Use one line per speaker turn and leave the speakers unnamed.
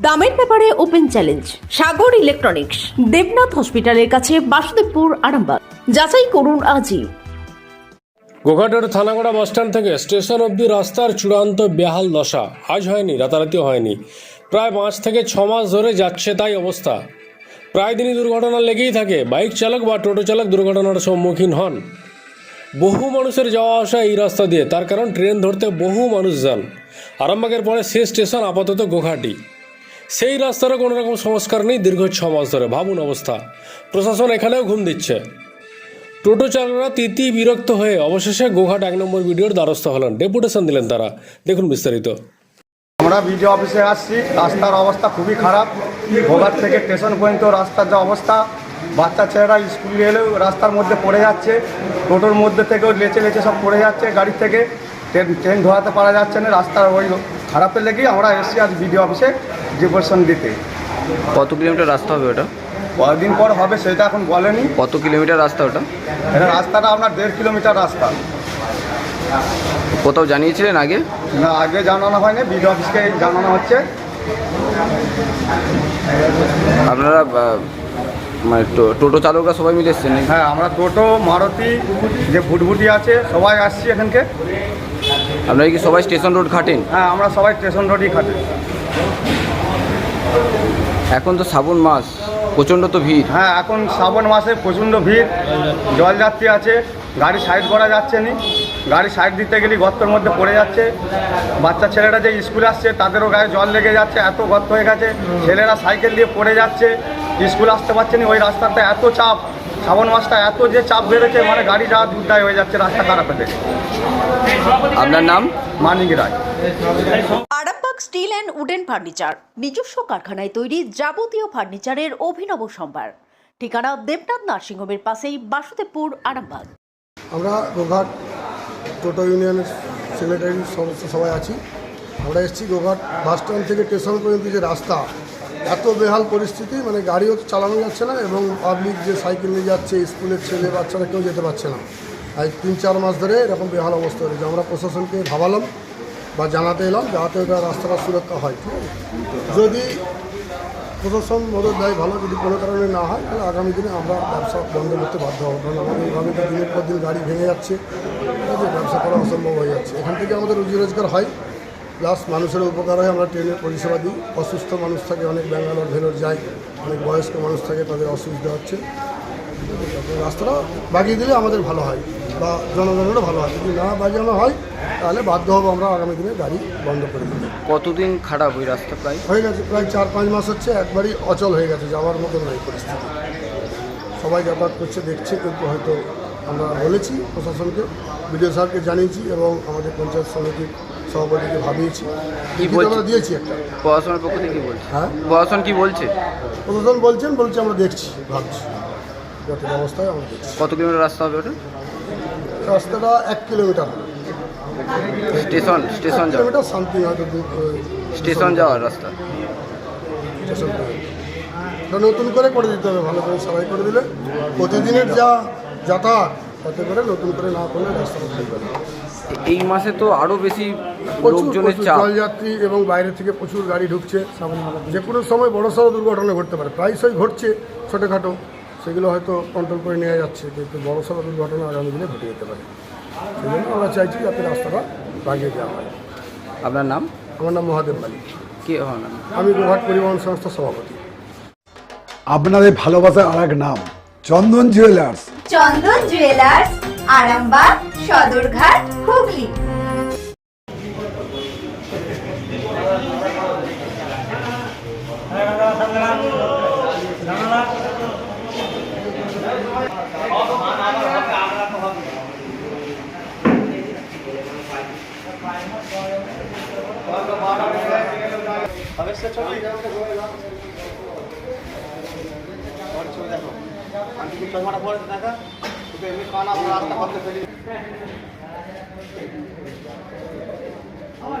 দামের ব্যাপারে open challenge, Sagar electronics, Debnath হসপিটালের কাছে বাসুদেবপুর, আরামবাগ। যাচাই করুন আজই।
গোঘাটের থানাগড়া বাসস্ট্যান্ড থেকে স্টেশন অবধি রাস্তার চূড়ান্ত বেহাল দশা। আজ হয়নি, রাতারাতি হয়নি। প্রায় পাঁচ থেকে ছ মাস ধরে যাচ্ছে তাই অবস্থা। প্রায় দিনই দুর্ঘটনা লেগেই থাকে। বাইক চালক বা টোটো চালক দুর্ঘটনার সম্মুখীন হন। বহু মানুষের যাওয়া আসা এই রাস্তা দিয়ে, তার কারণ ট্রেন ধরতে বহু মানুষ যান। আরামবাগের পরে শেষ স্টেশন, আপাতত গোঘাটি। সেই রাস্তারও কোনো রকম সংস্কার নেই দীর্ঘ ছ মাস ধরে। ভাবুন অবস্থা। প্রশাসন এখানেও ঘুম দিচ্ছে। টোটো চালকরা তিতি বিরক্ত হয়ে অবশেষে গোঘাট এক নম্বর ভিডিওর দ্বারস্থ হলেন। ডেপুটেশন দিলেন তারা। দেখুন বিস্তারিত।
আমরা বিডিও অফিসে আসছি। রাস্তার অবস্থা খুবই খারাপ। গোঘাট থেকে স্টেশন পর্যন্ত রাস্তার যা অবস্থা, বাচ্চা ছেলেরা স্কুলে এলেও রাস্তার মধ্যে পড়ে যাচ্ছে। টোটোর মধ্যে থেকেও লেচে লেচে সব পড়ে যাচ্ছে গাড়ি থেকে। ট্রেন ট্রেন ধরাতে পারা যাচ্ছে না। রাস্তার ওই খারাপের লেগেই আমরা এসছি আজ বিডিও অফিসে। দিতে।
কত কিলোমিটার রাস্তা হবে ওটা?
কয়েকদিন পর হবে সেটা এখন বলেনি।
কত কিলোমিটার রাস্তা ওটা?
এটা রাস্তাটা আপনার দেড় কিলোমিটার রাস্তা।
কোথাও জানিয়েছিলেন আগে?
না আগে জানানো হয়নি বিডিও অফিসকে জানানো হচ্ছে।
আপনারা আহ, মানে টো- টোটো চালকরা সবাই মিলে এসছেন নাকি?
হ্যাঁ আমরা টোটো মারুতি যে ভুটভুটি আছে সবাই আসছি এখানকে।
আপনারা কি সবাই স্টেশন রোড ঘাটেন?
হ্যাঁ আমরা সবাই স্টেশন রোডই খাটি
এখন তো শ্রাবণ মাস প্রচণ্ড তো ভিড়।
হ্যাঁ এখন শ্রাবণ মাসে প্রচণ্ড ভিড় জলযাত্রী আছে গাড়ি সাইড করা যাচ্ছে না। গাড়ি সাইড দিতে গেলে গর্তের মধ্যে পড়ে যাচ্ছে। বাচ্চা ছেলেরা যে স্কুলে আসছে তাদেরও গায়ে জল লেগে যাচ্ছে এত গর্ত হয়ে গেছে। ছেলেরা সাইকেল দিয়ে পড়ে যাচ্ছে স্কুল আসতে পারছে না। ওই রাস্তাটা এত চাপ শ্রাবণ মাসটা এত যে চাপ বেড়েছে মানে গাড়ি যাওয়া দুটাই হয়ে যাচ্ছে রাস্তা খারাপ
আপনার নাম?
Manik Roy.
Steel and wooden furniture, নিজস্ব কারখানায় তৈরি যাবতীয় ফার্নিচারের অভিনব সম্ভার। ঠিকানা দেবনাথ নার্সিংহোমের পাশেই বাসুদেবপুর, আরামবাগ।
আমরা গোঘাট টোটো ইউনিয়নের সেক্রেটারি সদস্য সবাই আছি। আমরা এসেছি গোঘাট বাস স্ট্যান্ড থেকে স্টেশন পর্যন্ত যে রাস্তা, এত বেহাল পরিস্থিতি মানে গাড়িও চালানো যাচ্ছে না এবং পাবলিক যে সাইকেল নিয়ে যাচ্ছে, স্কুলের ছেলে বাচ্চারা কেউ যেতে পারছে না। আজ তিন চার মাস ধরে এরকম বেহাল অবস্থা রয়েছে আমরা প্রশাসনকে ভাবালাম বা জানাতে এলাম, যাতে ওটা রাস্তাটা সুরক্ষা হয় যদি প্রশাসন মদত দেয় ভালো, যদি কোনো কারণে না হয়, তাহলে আগামী দিনে আমরা ব্যবসা বন্ধ করতে বাধ্য হব। কারণ আমাদের এইভাবে তো দিনের পর দিন গাড়ি ভেঙে যাচ্ছে ব্যবসা করা অসম্ভব হয়ে যাচ্ছে। এখান থেকে আমাদের রুজি রোজগার হয়, প্লাস মানুষের উপকার হয়। আমরা ট্রেনের পরিষেবা দিই। অসুস্থ মানুষ থাকে, অনেক ব্যাঙ্গালোর, ভেলোর যায়, অনেক বয়স্ক মানুষ থাকে, তাদের অসুবিধা হচ্ছে। রাস্তাটা বাগিয়ে দিলে আমাদের ভালো হয় বা জনগণেরও ভালো হয়। যদি না বাজানো হয় তাহলে বাধ্য হব আমরা আগামী দিনে গাড়ি বন্ধ করে দিতে
কতদিন খারাপ ওই রাস্তা প্রায়?
হয়ে গেছে প্রায় চার পাঁচ মাস হচ্ছে একবারই অচল হয়ে গেছে যাওয়ার মতো নয় পরিস্থিতি। সবাই যাতায়াত করছে দেখছে কিন্তু হয়তো আমরা বলেছি প্রশাসনকে বিডিও স্যারকে জানিয়েছি এবং আমাদের পঞ্চায়েত সমিতির সভাপতিকে ভাবিয়েছি। আমরা দিয়েছি একটা।
প্রশাসনের পক্ষ থেকে কি বলছে?
হ্যাঁ?
প্রশাসন কি বলছে?
প্রশাসন বলছেন বলছে আমরা দেখছি ভাবছি। যত ব্যবস্থায় আমরা দেখছি
কত কিলোমিটার রাস্তা হবে ওটা?
রাস্তাটা এক কিলোমিটার।
স্টেশন স্টেশন
কিলোমিটার শান্তি হয়তো
স্টেশন যাওয়ার রাস্তা।
স্টেশন নতুন করে করে দিতে হবে ভালো করে সবাই করে দিলে। প্রতিদিনের যা যাতায়াত তাতে করে নতুন করে না করলে রাস্তাটা থাকবে না
এই মাসে তো আরও বেশি লোকজনের চাপ।
জলযাত্রী এবং বাইরে থেকে প্রচুর গাড়ি ঢুকছে। যে কোনো সময় বড় সড়ো দুর্ঘটনা ঘটতে পারে। প্রায়শই ঘটছে ছোটোখাটো। সেগুলো হয়তো কন্ট্রোল করে নেওয়া যাচ্ছে কিন্তু বড়সড় দুর্ঘটনা আগামী দিনে ঘটে যেতে পারে। সেই জন্য আমরা চাইছি যাতে রাস্তাটা বাগিয়ে দেওয়া হয়।
আপনার নাম?
আমার নাম মহাদেব মালিক।
কে
আমি গোঘাট পরিবহন সংস্থার সভাপতি।
আপনাদের ভালোবাসার আর এক নাম Chandan jewellers.
Chandan jewellers Arambagh Sadarghat Hooghly.
Thank you. সবাই সে আমি কি চশমাটা দেখা? তোকে এমনি কানা রাস্তা করতে ফেলি। আমার